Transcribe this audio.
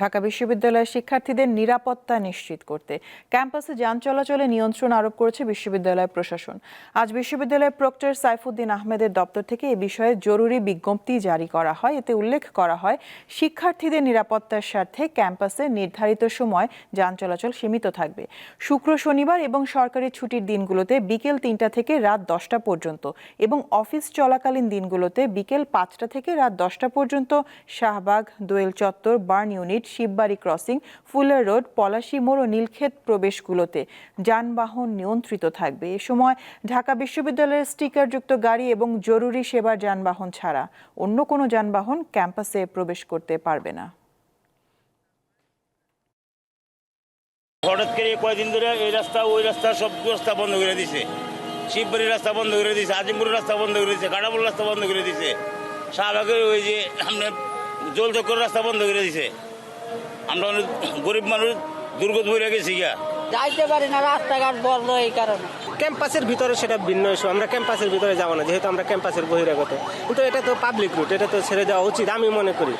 ঢাকা বিশ্ববিদ্যালয়ের শিক্ষার্থীদের নিরাপত্তা নিশ্চিত করতে। ক্যাম্পাসে যান চলাচলে নিয়ন্ত্রণ আরোপ করেছে বিশ্ববিদ্যালয় প্রশাসন। আজ বিশ্ববিদ্যালয়ের প্রক্টর সাইফুদ্দিন আহমেদের দপ্তর থেকে এ বিষয়ে জরুরি বিজ্ঞপ্তি জারি করা হয়। এতে উল্লেখ করা হয়, শিক্ষার্থীদের নিরাপত্তার স্বার্থে ক্যাম্পাসে নির্ধারিত সময় যান চলাচল সীমিত থাকবে। শুক্র শনিবার এবং সরকারি ছুটির দিনগুলোতে বিকেল তিনটা থেকে রাত দশটা পর্যন্ত এবং অফিস চলাকালীন দিনগুলোতে বিকেল পাঁচটা থেকে রাত দশটা পর্যন্ত Shahbag, Doel Chattar, burn unit Shibbari crossing, Fuller road, Palashi মোড় ও নীলক্ষেত প্রবেশগুলোতে যানবাহন নিয়ন্ত্রিত থাকবে। এ সময় ঢাকা বিশ্ববিদ্যালয়ের স্টিকারযুক্ত গাড়ি এবং জরুরি সেবার যানবাহন ছাড়া অন্য কোনো যানবাহন ক্যাম্পাসে প্রবেশ করতে পারবে না। হঠাৎ করে কয়েকদিন ধরে এই রাস্তা, ওই রাস্তা সব রাস্তা বন্ধ করে দিছে। শিববাড়ির রাস্তা বন্ধ করে দিছে, আজিমপুরের রাস্তা বন্ধ করে দিছে কাটাপুর রাস্তা বন্ধ করে দিছে। শাহবাগের ওই যে, আপনার জলচক্কর রাস্তা বন্ধ করে দিছে। আমরা অনেক গরিব মানুষ দুর্গত হয়ে গেছি গিয়া। যাইতে পারি না রাস্তাঘাট বন্ধ এই কারণে। ক্যাম্পাসের ভিতরে সেটা ভিন্ন ইস্যু আমরা ক্যাম্পাসের ভিতরে যাব না যেহেতু আমরা ক্যাম্পাসের বহিরাগত। কিন্তু এটা তো পাবলিক রুট এটা তো ছেড়ে দেওয়া উচিত আমি মনে করি।